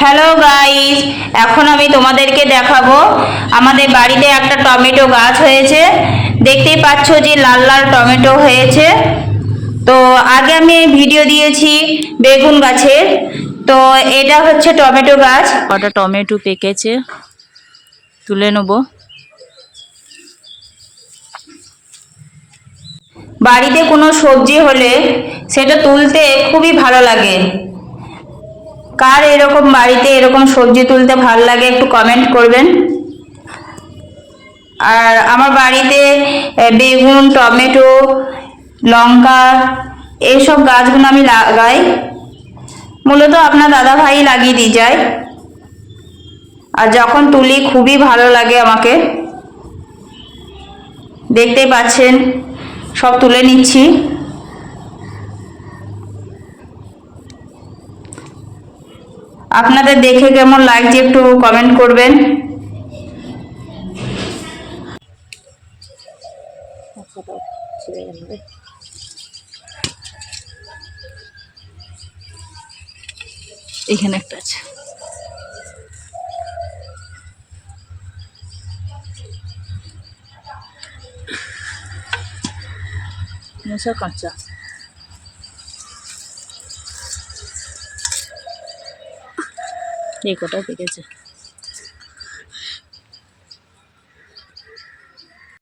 Hello guys এখন আমি তোমাদেরকে দেখাবো। আমাদের বাড়িতে একটা টমেটো গাছ হয়েছে। দেখতেই পাচ্ছ যে লাল লাল টমেটো হয়েছে। তো আগে আমি ভিডিও দিয়েছি বেগুন গাছের। তো এটা হচ্ছে টমেটো গাছ। কটা টমেটো পেকেছে? তুলে নেব। বাড়িতে কোনো সবজি হলে সেটা তুলতে খুবই ভালো লাগে। কার এরকম বাড়িতে এরকম সবজি তুলতে ভালো লাগে একটু কমেন্ট করবেন। আর আমার বাড়িতে বেগুন, টমেটো, লঙ্কা, এইসব গাছগুলো আমি লাগাই। মূলত আপনার দাদা ভাই লাগিয়ে দিয়ে যায়। আর যখন তুলি খুবই ভালো লাগে আমাকে। দেখতেই পাচ্ছেন, সব তুলে নিচ্ছি। আপনাদের দেখে কেমন লাগছে একটু কমেন্ট করবেন? এখানে একটা আছে। কাঁচা। এই কটা পেকেছে